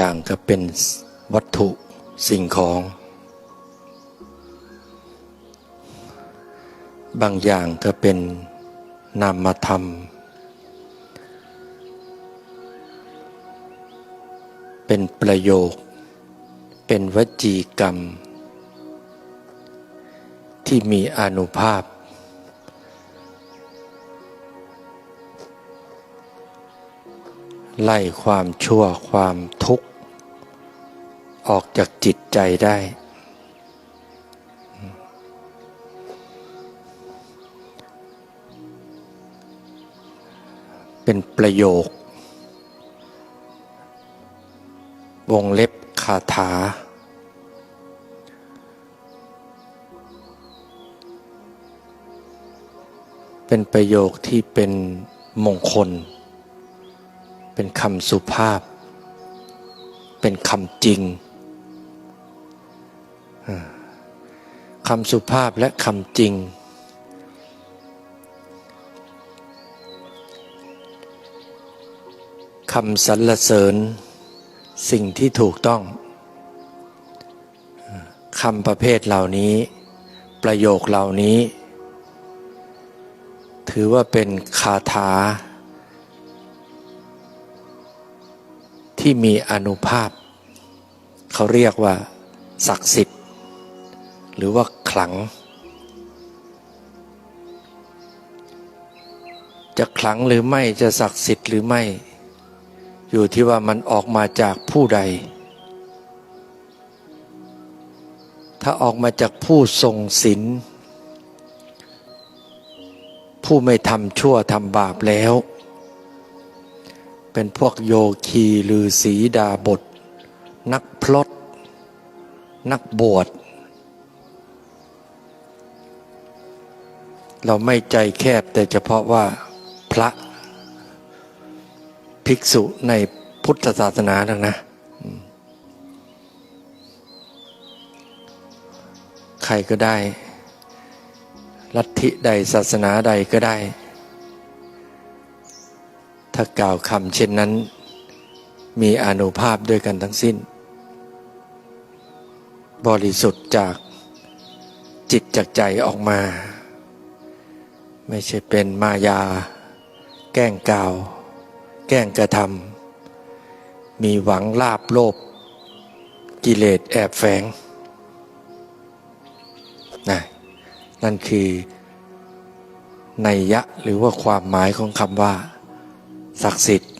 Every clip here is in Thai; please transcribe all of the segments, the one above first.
อย่างก็เป็นวัตถุสิ่งของ บางอย่างก็เป็นนามธรรม เป็นประโยค เป็นวจีกรรม ที่มีอนุภาพ ไล่ความชั่วความทุกข์ ออกจากจิตใจได้ เป็นประโยควงเล็บคาถา เป็นประโยคที่เป็นมงคล เป็นคำสุภาพ เป็นคำจริงคำสุภาพและคำจริง คำสรรเสริญ สิ่งที่ถูกต้อง คำประเภทเหล่านี้ ประโยคเหล่านี้ ถือว่าเป็นคาถา ที่มีอนุภาพ เขาเรียกว่า ศักดิ์สิทธิ์ หรือว่าขลัง จะขลังหรือไม่จะศักดิ์สิทธิ์หรือไม่ อยู่ที่ว่ามันออกมาจากผู้ใด ถ้าออกมาจากผู้ทรงศีลผู้ไม่ทำชั่วทำบาปแล้ว เป็นพวกโยคีหรือสีดาบท นักพลดนักบวชเราไม่ใจแคบแต่เฉพาะว่าพระภิกษุในพุทธศาสนาดังนะ ใครก็ได้ ลัทธิใดศาสนาใดก็ได้ ถ้ากล่าวคำเช่นนั้น มีอนุภาพด้วยกันทั้งสิ้น บริสุทธิ์จากจิตจากใจออกมา ไม่ใช่เป็นมายา แกล้งกล่าว แกล้งกระทำมีหวังลาบโลภกิเลสแอบแฝงนะนั่นคือ นัยยะหรือว่าความหมายของคำว่า ศักดิ์สิทธิ์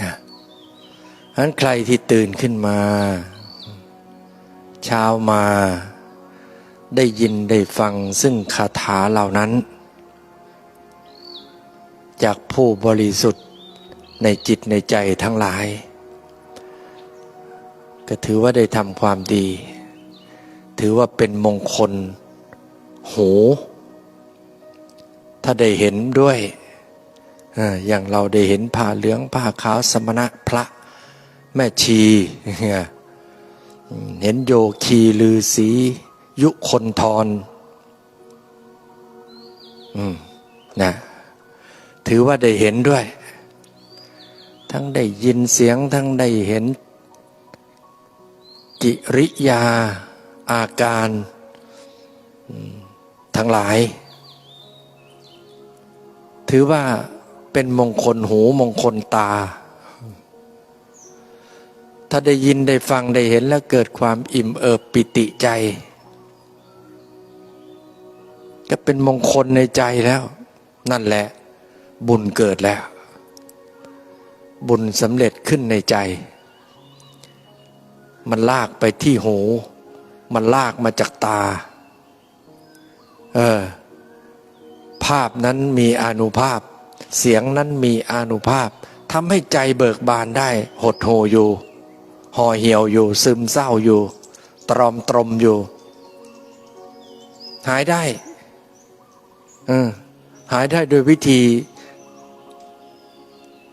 นะฉะนั้นใครที่ตื่นขึ้นมา เช้ามาได้ยินได้ฟังซึ่งคาถาเหล่านั้น จากผู้บริสุทธิ์ในจิตในใจทั้งหลาย ก็ถือว่าได้ทำความดี ถือว่าเป็นมงคลหู ถ้าได้เห็นด้วย อย่างเราได้เห็นผ้าเหลืองผ้าขาวสมณะพระแม่ชีเห็นโยคีลือสียุคนทรนะถือว่าได้เห็นด้วย ทั้งได้ยินเสียงทั้งได้เห็น กิริยาอาการทั้งหลาย ถือว่า เป็นมงคลหูมงคลตา ถ้าได้ยินได้ฟังได้เห็นแล้วเกิดความอิ่มเอิบปิติใจก็เป็นมงคลในใจแล้ว นั่นแหละ บุญเกิดแล้ว บุญสำเร็จขึ้นในใจ มันลากไปที่หู มันลากมาจากตา เออภาพนั้นมีอนุภาพ เสียงนั้นมีอานุภาพทำให้ใจเบิกบานได้หดโหอยู่ ห่อเหี่ยวอยู่ซึมเศร้าอยู่ ตรอมตรมอยู่ หายได้เออหายได้โดยวิธี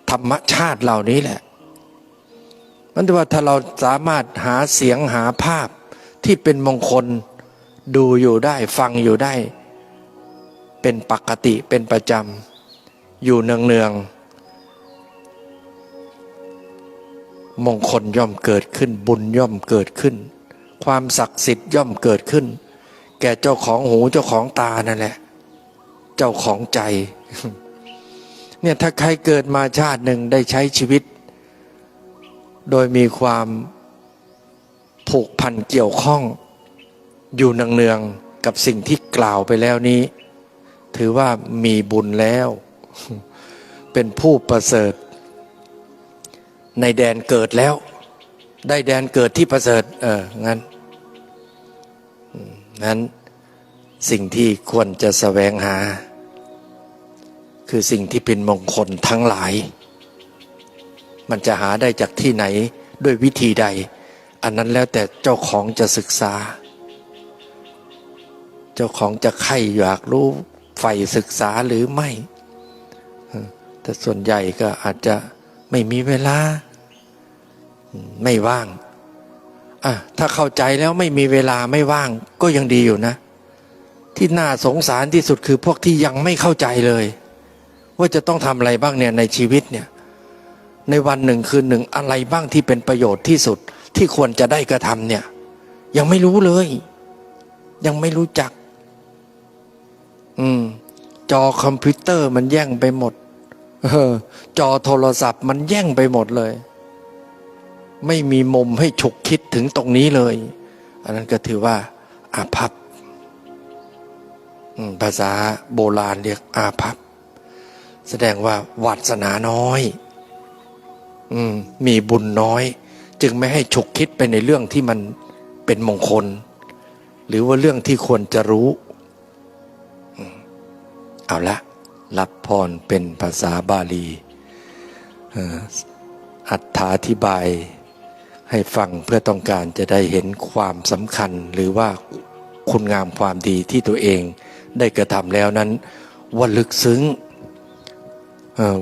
ธรรมชาติเหล่านี้แหละมันถือว่าถ้าเราสามารถหาเสียงหาภาพที่เป็นมงคลดูอยู่ได้ฟังอยู่ได้ เป็นปกติเป็นประจำ อยู่เนืองๆมงคลย่อมเกิดขึ้น บุญย่อมเกิดขึ้น ความศักดิ์สิทธิ์ย่อมเกิดขึ้น แก่เจ้าของหูเจ้าของตานั่นแหละ เจ้าของใจ เนี่ยถ้าใครเกิดมาชาติหนึ่งได้ใช้ชีวิต โดยมีความผูกพันเกี่ยวข้อง อยู่เนืองๆกับสิ่งที่กล่าวไปแล้วนี้ ถือว่ามีบุญแล้ว เป็นผู้ประเสริฐ ในแดนเกิดแล้ว ได้แดนเกิดที่ประเสริฐ เอองั้นอืมงั้นสิ่งที่ควรจะแสวงหา คือสิ่งที่เป็นมงคลทั้งหลาย มันจะหาได้จากที่ไหนด้วยวิธีใด อันนั้นแล้วแต่เจ้าของจะศึกษา เจ้าของจะใคร่อยากรู้ใฝ่ศึกษาหรือไม่ แต่ส่วนใหญ่ก็อาจจะไม่มีเวลา ไม่ว่างอะถ้าเข้าใจแล้วไม่มีเวลาไม่ว่างก็ยังดีอยู่นะ ที่น่าสงสารที่สุดคือพวกที่ยังไม่เข้าใจเลย ว่าจะต้องทำอะไรบ้างเนี่ยในชีวิตเนี่ยในวันหนึ่งคืนหนึ่งอะไรบ้างที่เป็นประโยชน์ที่สุดที่ควรจะได้กระทำเนี่ย ยังไม่รู้เลย ยังไม่รู้จัก อืม จอคอมพิวเตอร์มันแย่งไปหมด จอโทรศัพท์มันแย่งไปหมดเลย ไม่มีมุมให้ฉุกคิดถึงตรงนี้เลย อันนั้นก็ถือว่า อาภัพภาษาโบราณเรียกอาภัพ แสดงว่าวาสนาน้อยอมมีบุญน้อย จึงไม่ให้ฉุกคิดไปในเรื่องที่มันเป็นมงคล หรือว่าเรื่องที่ควรจะรู้อเอาละ รับพรเป็นภาษาบาลีอ่ออัธาธิบายให้ฟังเพื่อต้องการจะได้เห็นความสำคัญหรือว่าคุณงามความดีที่ตัวเองได้กระทำแล้วนั้น ว่าลึกซึ้ง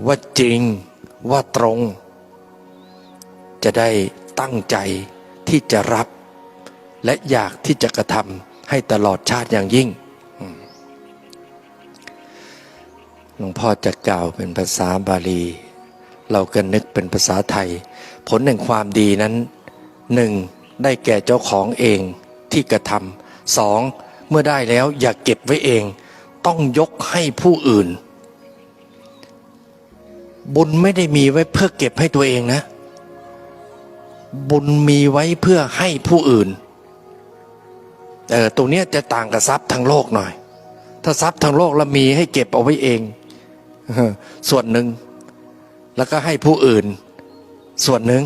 ว่าจริงว่าตรง จะได้ตั้งใจที่จะรับ และอยากที่จะกระทำให้ตลอดชาติอย่างยิ่ง หลวงพ่อจะกล่าวเป็นภาษาบาลี เราก็นึกเป็นภาษาไทย ผลแห่งความดีนั้นหนึ่งได้แก่เจ้าของเองที่กระทำสองเมื่อได้แล้วอย่าเก็บไว้เอง ต้องยกให้ผู้อื่น บุญไม่ได้มีไว้เพื่อเก็บให้ตัวเองนะ บุญมีไว้เพื่อให้ผู้อื่นเออตรงเนี้ยจะต่างกับทรัพย์ทางโลกหน่อย ถ้าทรัพย์ทางโลกเรามีให้เก็บเอาไว้เอง ส่วนหนึ่ง แล้วก็ให้ผู้อื่น ส่วนหนึ่ง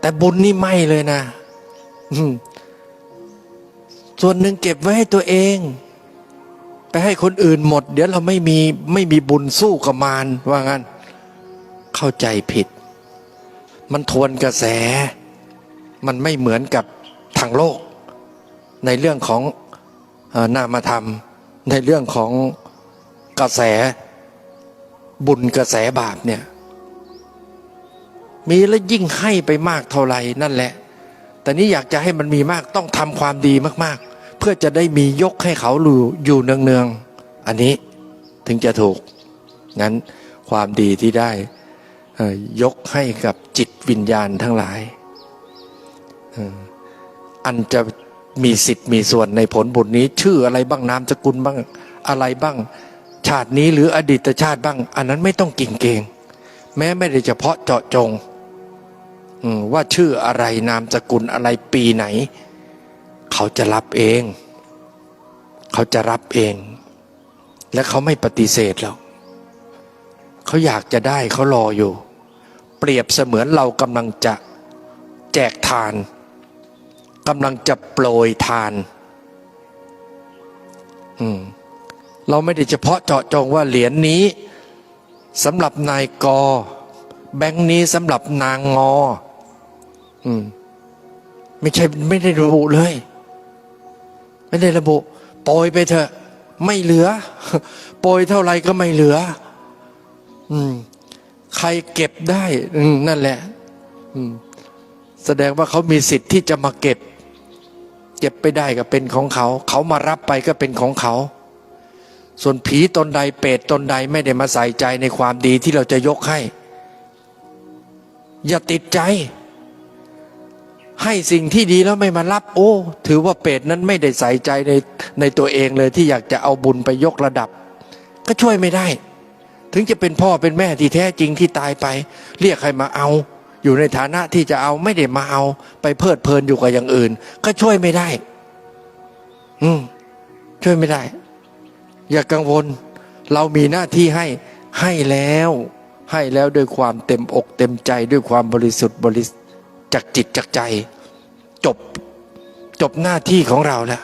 แต่บุญนี่ไม่เลยนะส่วนหนึ่งเก็บไว้ให้ตัวเอง ไปให้คนอื่นหมด เดี๋ยวเราไม่มีไม่มีบุญสู้กับมารว่างั้น เข้าใจผิด มันทวนกระแส มันไม่เหมือนกับทางโลก ในเรื่องของอนามธรรม ในเรื่องของกระแส บุญกระแสบาปเนี่ย มีแล้วยิ่งให้ไปมากเท่าไหร่นั่นแหละ แต่นี้อยากจะให้มันมีมากต้องทำความดีมากๆ เพื่อจะได้มียกให้เขาอยู่เนืองๆอันนี้ถึงจะถูก งั้นความดีที่ได้ยกให้กับจิตวิญญาณทั้งหลาย อันจะมีสิทธิ์มีส่วนในผลบุญนี้ ชื่ออะไรบ้างนามสกุลบ้างอะไรบ้าง ชาตินี้หรืออดีตชาติบ้าง อันนั้นไม่ต้องกิ่งเกง แม้ไม่ได้เฉพาะเจาะจงว่าชื่ออะไรนามสกุลอะไรปีไหน เขาจะรับเอง เขาจะรับเอง และเขาไม่ปฏิเสธหรอกเขาอยากจะได้เขารออยู่ เปรียบเสมือนเรากำลังจะแจกทานกำลังจะโปรยทาน อืม เราไม่ได้เฉพาะเจาะจงว่าเหรียญนี้สำหรับนายกอ แบงค์นี้สำหรับนางงอ อืม ไม่ใช่ไม่ได้ระบุเลย ไม่ได้ระบุโปรยไปเถอะ ไม่เหลือ โปรยเท่าไหร่ก็ไม่เหลือ อืม ใครเก็บได้ อืม นั่นแหละ อืม แสดงว่าเขามีสิทธิ์ที่จะมาเก็บ เก็บไปได้ก็เป็นของเขา เขามารับไปก็เป็นของเขา ส่วนผีตนใดเปรตตนใดไม่ได้มาใส่ใจในความดีที่เราจะยกให้ อย่าติดใจ ให้สิ่งที่ดีแล้วไม่มารับ โอ้ ถือว่าเปรตนั้นไม่ได้ใส่ใจในในตัวเองเลยที่อยากจะเอาบุญไปยกระดับ ก็ช่วยไม่ได้ ถึงจะเป็นพ่อเป็นแม่ที่แท้จริงที่ตายไป เรียกใครมาเอา อยู่ในฐานะที่จะเอาไม่ได้มาเอา ไปเพลิดเพลินอยู่กับอย่างอื่น ก็ช่วยไม่ได้ อืมช่วยไม่ได้ อย่ากังวล เรามีหน้าที่ให้ให้แล้ว ให้แล้วด้วยความเต็มอกเต็มใจด้วยความบริสุทธิ์บริสจากจิตจากใจ จบจบหน้าที่ของเราแล้ว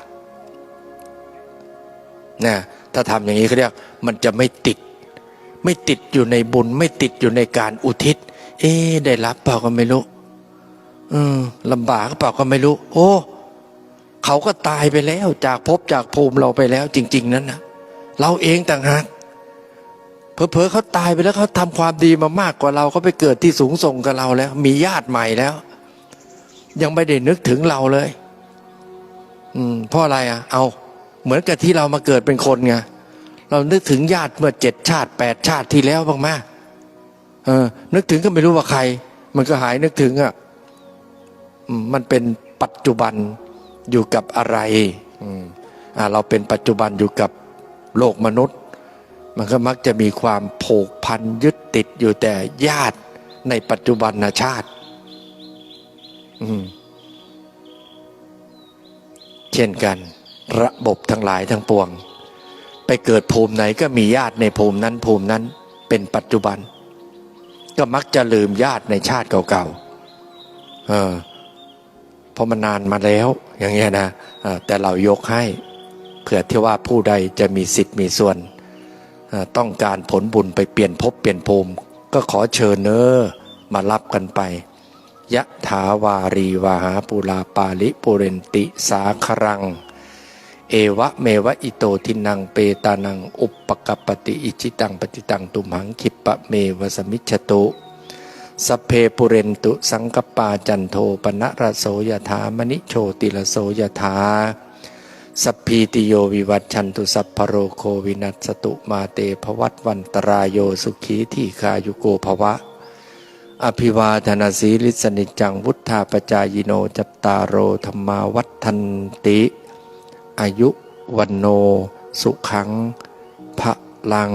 นะถ้าทำอย่างนี้เขาเรียกมันจะไม่ติด ไม่ติดอยู่ในบุญ ไม่ติดอยู่ในการอุทิศ เอ๊ได้รับเปล่าก็ไม่รู้อืมลำบากเปล่าก็ไม่รู้ โอ้ เขาก็ตายไปแล้ว จากภพจากภูมิเราไปแล้ว จริง ๆ นั้นนะ เราเองต่างหากเพอเพอๆเขาตายไปแล้วเขาทำความดีมามากกว่าเราเขาไปเกิดที่สูงส่งกับเราแล้ว มีญาติใหม่แล้ว ยังไม่ได้นึกถึงเราเลย อืมเพราะอะไรอะ เอาเหมือนกับที่เรามาเกิดเป็นคนไงเรานึกถึงญาติเมื่อเจ็ดชาติแปดชาติที่แล้วบ้างไหมเออ นึกถึงก็ไม่รู้ว่าใคร มันก็หายนึกถึงอะอืมมันเป็นปัจจุบันอยู่กับอะไร อืมอ่าเราเป็นปัจจุบันอยู่กับ โลกมนุษย์ มันก็มักจะมีความผูกพันยึดติดอยู่แต่ญาติในปัจจุบันชาติ เช่นกัน ระบบทั้งหลายทั้งปวง ไปเกิดภูมิไหนก็มีญาติในภูมินั้นภูมินั้นเป็นปัจจุบัน ก็มักจะลืมญาติในชาติเก่าๆเออเพราะมันนานมาแล้ว อย่างเงี้ยนะแต่เรายกให้ เผื่อที่ว่าผู้ใดจะมีสิทธิ์มีส่วน ต้องการผลบุญไปเปลี่ยนภพเปลี่ยนภูมิ ก็ขอเชิญเนอมารับกันไปยะถาวารีวาหาปุราปาลิปุเรนติสาครัง เอวะเมวะอิโตทินังเปตานัง อุปกปติอิจิตังปฏิตังตุมหังคิปะเมวสมิจฉตุสเพปุเรนตุสังกปาจันโทปนะระโสยถามณิโชติระโสยถา สัพพีติโยวิวัตชันตุสัพพโรโควินัสตุมาเตภวัตวันตรายโยสุขีที่คายุโกภวะ อภิวาธนาสีลิสนิจังวุธาปจายโนจัตตารโอธรรมาวัฒนติ อายุวันโน สุขังพระลัง